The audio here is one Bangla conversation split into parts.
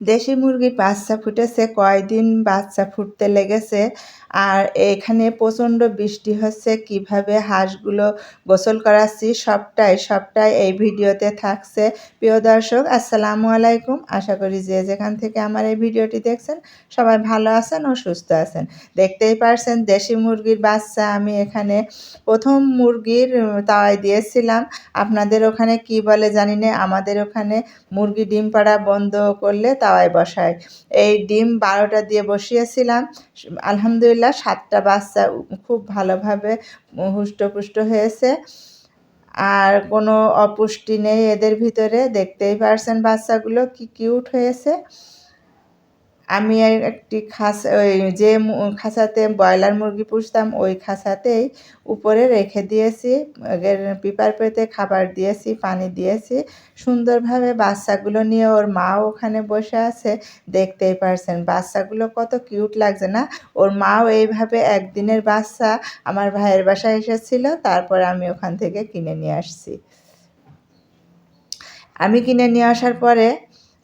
দেশি মুরগির বাচ্চা ফুটেছে, কয়দিন বাচ্চা ফুটতে লেগেছে আর এখানে প্রচণ্ড বৃষ্টি হচ্ছে, কীভাবে হাঁসগুলো গোসল করাচ্ছি, সবটাই সবটাই এই ভিডিওতে থাকছে। প্রিয় দর্শক, আসসালামু আলাইকুম। আশা করি যে যেখান থেকে আমার এই ভিডিওটি দেখছেন, সবাই ভালো আছেন ও সুস্থ আছেন। দেখতেই পারছেন দেশি মুরগির বাচ্চা, আমি এখানে প্রথম মুরগির তাওয়াই দিয়েছিলাম। আপনাদের ওখানে কি বলে জানি না, আমাদের ওখানে মুরগি ডিম পাড়া বন্ধ করলে তাওয়ায় বসায়। এই ডিম বারোটা দিয়ে বসিয়েছিলাম। আলহামদুলিল্লাহ সাতটা বাচ্চা খুব ভালোভাবে হুষ্টপুষ্ট হয়েছে। আর কোনো অপুষ্টি নেই এদের ভিতরে। দেখতেই পারছেন বাচ্চাগুলো কি কিউট হয়েছে। আমি একটি খাঁচা ওই যে খাঁচাতে ব্রয়লার মুরগি পুষতাম, ওই খাঁচাতেই উপরে রেখে দিয়েছি পিপার পেতে খাবার দিয়েছি, পানি দিয়েছি। সুন্দরভাবে বাচ্চাগুলো নিয়ে ওর মাও ওখানে বসে আছে, দেখতেই পারছেন। বাচ্চাগুলো কত কিউট লাগছে না? ওর মাও এইভাবে একদিনের বাচ্চা, আমার ভাইয়ের বাসায় এসেছিল, তারপর আমি ওখান থেকে কিনে নিয়ে আসছি। আমি কিনে নিয়ে আসার পরে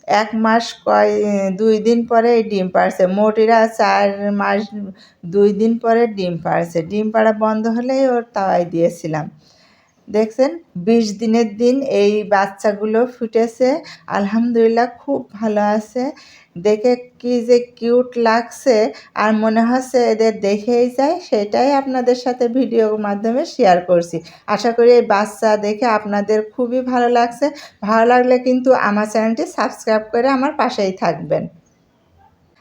এক মাস কয়, দুই দিন পরে ডিম পাড়ছে। মোটিরা চার মাস, দুই দিন পরে ডিম পাড়ছে। ডিম পাড়া বন্ধ হলেই ওর তাওয়াই দিয়েছিলাম। দেখছেন, বিশ দিনের দিন এই বাচ্চাগুলো ফুটেছে। আলহামদুলিল্লাহ খুব ভালো আছে। দেখে কি যে কিউট লাগছে আর মনে হচ্ছে এদের দেখেই যায়, সেটাই আপনাদের সাথে ভিডিওর মাধ্যমে শেয়ার করছি। আশা করি এই বাচ্চা দেখে আপনাদের খুবই ভালো লাগছে। ভালো লাগলে কিন্তু আমার চ্যানেলটি সাবস্ক্রাইব করে আমার পাশেই থাকবেন।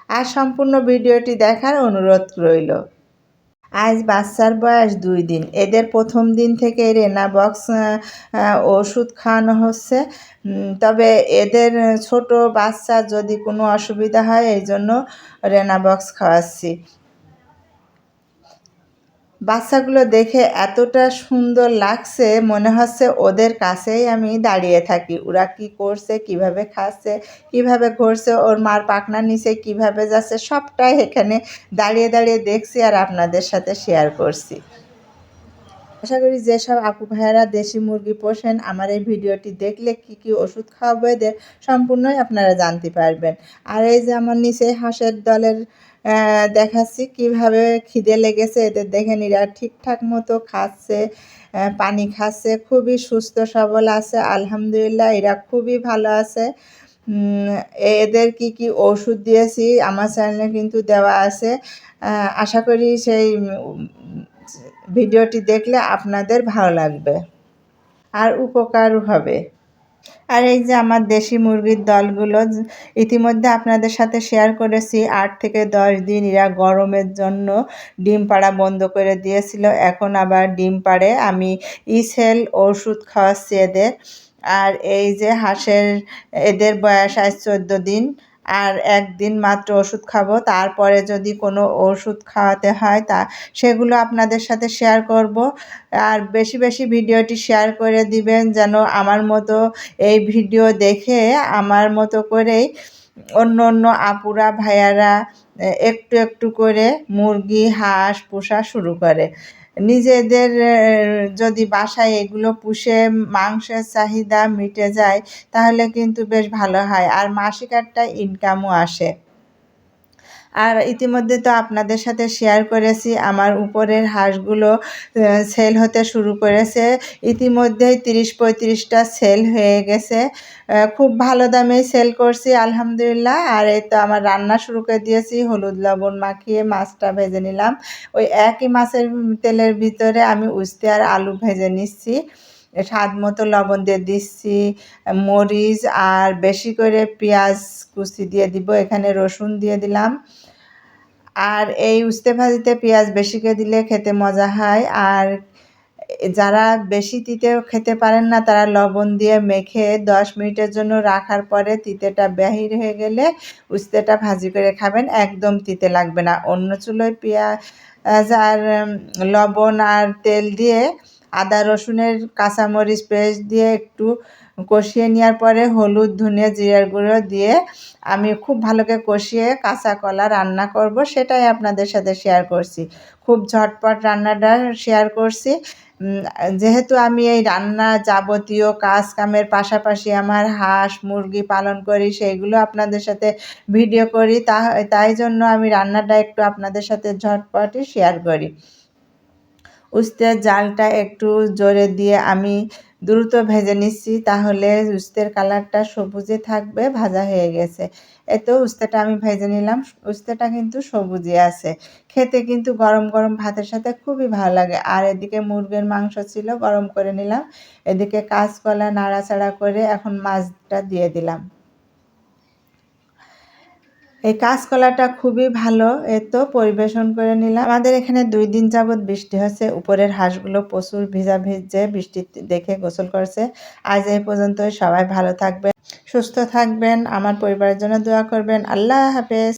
আর সম্পূর্ণ ভিডিওটি দেখার অনুরোধ রইল। আজ বাচ্চার বয়স দুই দিন। এদের প্রথম দিন থেকে রেনা বক্স ওষুধ খাওয়ানো হচ্ছে। তবে এদের ছোট বাচ্চা যদি কোনো অসুবিধা হয়, এই জন্য রেনা বক্স খাওয়াচ্ছি। বাচ্চাগুলো দেখে এতটা সুন্দর লাগছে, মনে হচ্ছে ওদের কাছেই আমি দাঁড়িয়ে থাকি। ওরা কি করছে, কীভাবে খাচ্ছে, কীভাবে ঘুরছে, ওর মার পাকনা নিচে কীভাবে যাচ্ছে, সবটাই এখানে দাঁড়িয়ে দাঁড়িয়ে দেখছি আর আপনাদের সাথে শেয়ার করছি। আশা করি যেসব আপু ভাইয়ারা দেশি মুরগি পোষেন, আমার এই ভিডিওটি দেখলে কি কি ওষুধ খাওয়াবো এদের সম্পূর্ণই আপনারা জানতে পারবেন। আর এই যে আমার নিচে হাঁসের দলের দেখাচ্ছি কীভাবে খিদে লেগেছে, এদের দেখেন এরা ঠিকঠাক মতো খাচ্ছে পানি খাচ্ছে, খুবই সুস্থ, সবল আছে, আলহামদুলিল্লাহ, এরা খুবই ভালো আছে। এদের কি কি ওষুধ দিয়েছি, আমার চ্যানেলে কিন্তু দেওয়া আছে। আশা করি সেই ভিডিওটি দেখলে আপনাদের ভালো লাগবে। আর উপকারও হবে। আর এই যে আমার দেশি মুরগির দলগুলো, ইতিমধ্যে আপনাদের সাথে শেয়ার করেছি। আট থেকে দশ দিন এরা গরমের জন্য ডিম পাড়া বন্ধ করে দিয়েছিল। এখন আবার ডিম পাড়ে। আমি ইসেল ওষুধ খাওয়াচ্ছি এদের। আর এই যে হাঁসের, এদের বয়স আজ চোদ্দ দিন। আর একদিন মাত্র ওষুধ খাব। তারপরে যদি কোনো ওষুধ খাওয়াতে হয়, তা সেগুলো আপনাদের সাথে শেয়ার করব। আর বেশি বেশি ভিডিওটি শেয়ার করে দিবেন যেন আমার মতো এই ভিডিও দেখে, আমার মতো করেই অন্য অন্য আপুরা, ভাইয়ারা একটু একটু করে মুরগি, হাঁস, পোষা শুরু করে। নিজেদের যদি বাসায় এগুলো পুষে মাংসের চাহিদা মিটে যায়, তাহলে কিন্তু বেশ ভালো হয়। আর মাসিক একটা ইনকামও আসে। আর ইতিমধ্যে তো আপনাদের সাথে শেয়ার করেছি, আমার উপরের হাঁসগুলো সেল হতে শুরু করেছে। ইতিমধ্যেই তিরিশ পঁয়ত্রিশটা সেল হয়ে গেছে। খুব ভালো দামেই সেল করছি, আলহামদুলিল্লাহ। আর এই তো আমার রান্না শুরু করে দিয়েছি, হলুদ লবণ মাখিয়ে মাছটা ভেজে নিলাম। ওই একই মাছের তেলের ভিতরে আমি উস্তে আর আলু ভেজে নিচ্ছি। স্বাদ মতো লবণ দিয়ে দিচ্ছি, মরিচ আর বেশি করে পেঁয়াজ কুচি দিয়ে দিব, এখানে রসুন দিয়ে দিলাম। আর এই উস্তে ভাজিতে পেঁয়াজ বেশি করে দিলে খেতে মজা হয়। আর যারা বেশি তিতে খেতে পারেন না, তারা লবণ দিয়ে মেখে দশ মিনিটের জন্য রাখার পরে তিতেটা বাহির হয়ে গেলে উস্তেটা ভাজি করে খাবেন। একদম তিতে লাগবে না। অন্য চুলোয় পেঁয়াজ আর লবণ আর তেল দিয়ে আদা রসুনের কাঁচামরিচ পেস্ট দিয়ে একটু কষিয়ে নেওয়ার পরে হলুদ, ধনিয়া, জিরার গুঁড়ো দিয়ে আমি খুব ভালোকে কষিয়ে কাঁচা কলা রান্না করব, সেটাই আপনাদের সাথে শেয়ার করছি। খুব ঝটপট রান্নাটা শেয়ার করছি। যেহেতু আমি এই রান্না যাবতীয় কাজ কামের পাশাপাশি আমার হাঁস, মুরগি পালন করি সেইগুলো আপনাদের সাথে ভিডিও করি তা তাই জন্য আমি রান্নাটা একটু আপনাদের সাথে ঝটপটই শেয়ার করি। উস্তের জালটা একটু জোরে দিয়ে আমি দ্রুত ভেজে নিচ্ছি, তাহলে উস্তের কালারটা সবুজে থাকবে, ভাজা হয়ে গেছে। এতো উস্তেটা আমি ভেজে নিলাম, উস্তেটা কিন্তু সবুজে আছে। খেতে কিন্তু গরম গরম ভাতের সাথে খুবই ভালো লাগে। আর এদিকে মুরগের মাংস ছিল, গরম করে নিলাম। এদিকে কাঁচকলা নাড়াচাড়া করে এখন মাছটা দিয়ে দিলাম। এই কাঁচকলাটা খুবই ভালো, এ তো পরিবেশন করে নিলাম। আমাদের এখানে দুই দিন যাবৎ বৃষ্টি হয়েছে, উপরের হাঁসগুলো প্রচুর ভিজা ভিজে বৃষ্টি দেখে গোসল করছে। আজ এই পর্যন্ত সবাই ভালো থাকবে সুস্থ থাকবেন, আমার পরিবারের জন্য দোয়া করবেন। আল্লাহ হাফেজ।